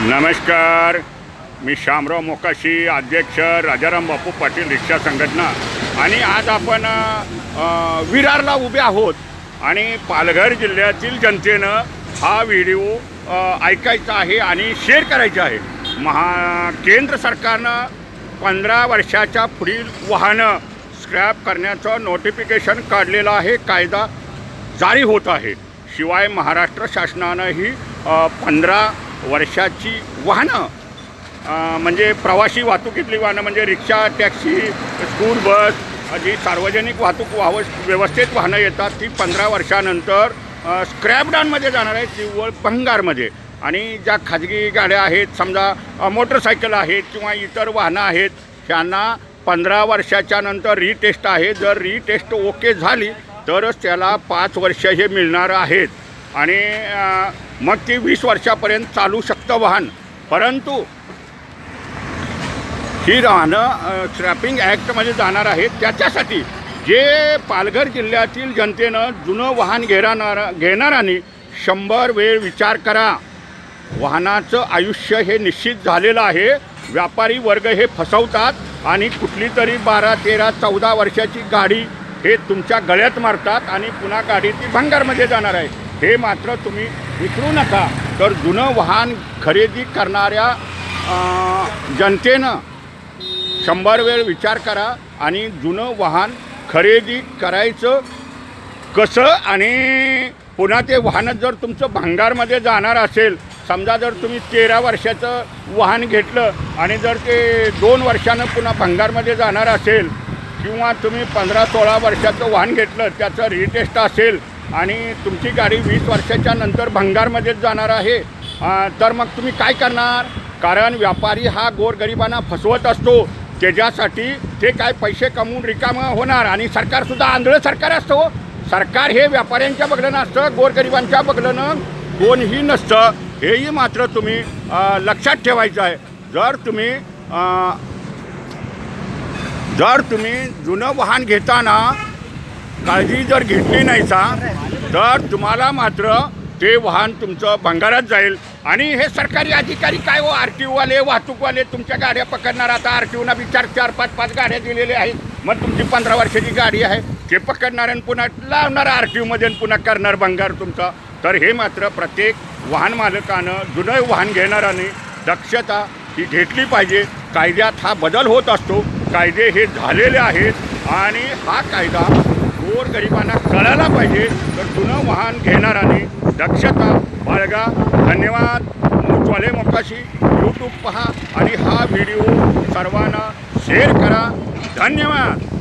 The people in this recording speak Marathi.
नमस्कार. मी श्यामराव मोकाशी अध्यक्ष राजाराम बापू पाटील रिक्षा संघटना. आणि आज आपण विरारला उभे आहोत. आणि पालघर जिल्ह्यातील जनतेनं हा व्हिडिओ ऐकायचा आहे आणि शेअर करायचा आहे. महा केंद्र सरकारनं पंधरा वर्षाच्या पुढील वाहनं स्क्रॅप करण्याचं नोटिफिकेशन काढलेलं आहे. कायदा जारी होत आहे. शिवाय महाराष्ट्र शासनानंही पंधरा वर्षाची वाहनं म्हणजे प्रवासी वाहतुकीतली वाहनं म्हणजे रिक्षा टॅक्सी स्कूल बस जी सार्वजनिक वाहतूक वाहव व्यवस्थेत वाहनं येतात ती पंधरा वर्षानंतर स्क्रॅपडाऊनमध्ये जाणार आहेत निव्वळ भंगारमध्ये. आणि ज्या खाजगी गाड्या आहेत समजा मोटरसायकल आहेत किंवा इतर वाहनं आहेत त्यांना पंधरा वर्षाच्या नंतर रिटेस्ट आहे. जर रिटेस्ट ओके झाली तरच त्याला पाच वर्ष हे मिळणार आहेत. आणि मग ती वीस वर्षापर्यंत चालू शकतं वाहन. परंतु ही वाहनं स्क्रॅपिंग ॲक्टमध्ये जाणार आहेत. त्याच्यासाठी जे पालघर जिल्ह्यातील जनतेनं जुनं वाहन घेणार घेणाऱ्यांनी शंभर वेळ विचार करा. वाहनाचं आयुष्य हे निश्चित झालेलं आहे. व्यापारी वर्ग हे फसवतात आणि कुठली तरी बारा तेरा चौदा वर्षाची गाडी हे तुमच्या गळ्यात मारतात आणि पुन्हा गाडी ती भंगारमध्ये जाणार आहे. हे मात्र तुम्ही विसरू नका. तर जुनं वाहन खरेदी करणाऱ्या जनतेनं शंभर वेळ विचार करा आणि जुनं वाहन खरेदी करायचं कसं आणि पुन्हा ते वाहन जर तुमचं भंगारमध्ये जाणार असेल समजा जर तुम्ही तेरा वर्षाचं वाहन घेतलं आणि जर ते दोन वर्षानं पुन्हा भंगारमध्ये जाणार असेल किंवा तुम्ही पंधरा सोळा वर्षाचं वाहन घेतलं त्याचं रिटेस्ट असेल आणि तुमची गाडी वीस वर्षाच्या नंतर भंगारमध्येच जाणार आहे तर मग तुम्ही काय करणार? कारण व्यापारी हा गोरगरिबांना फसवत असतो. त्याच्यासाठी ते काय पैसे कमवून रिकामं होणार? आणि सरकारसुद्धा आंधळं सरकार असतो हो. सरकार हे व्यापाऱ्यांच्या बगलं नसतं गोरगरिबांच्या बगलनं कोणही नसतं. हेही मात्र तुम्ही लक्षात ठेवायचं आहे. जर तुम्ही जर तुम्ही जुनं वाहन घेताना काळजी जर घेतली नाही सा तर तुम्हाला मात्र ते वाहन तुमचं भंगारात जाईल. आणि हे सरकारी अधिकारी काय हो? आर टी ओवाले वाहतूकवाले तुमच्या गाड्या पकडणार. आता आर टी ओना विचार चार पाच पाच गाड्या दिलेल्या आहेत. मग तुमची पंधरा वर्षाची गाडी आहे. ते पकडणार आणि पुन्हा लावणार आर टी ओमध्ये पुन्हा करणार भंगार तुमचा. तर हे मात्र प्रत्येक वाहन मालकानं जुनं वाहन घेणाऱ्याने दक्षता ही घेतली पाहिजे. कायद्यात हा बदल होत असतो. कायदे हे झालेले आहेत. आणि हा कायदा गोरगरिबांना कळायला पाहिजे. तर जुनं वाहन घेणाऱ्यांनी दक्षता बाळगा धन्यवाद. मोचवाले मोकाशी यूट्यूब पहा आणि हा व्हिडिओ सर्वांना शेअर करा. धन्यवाद.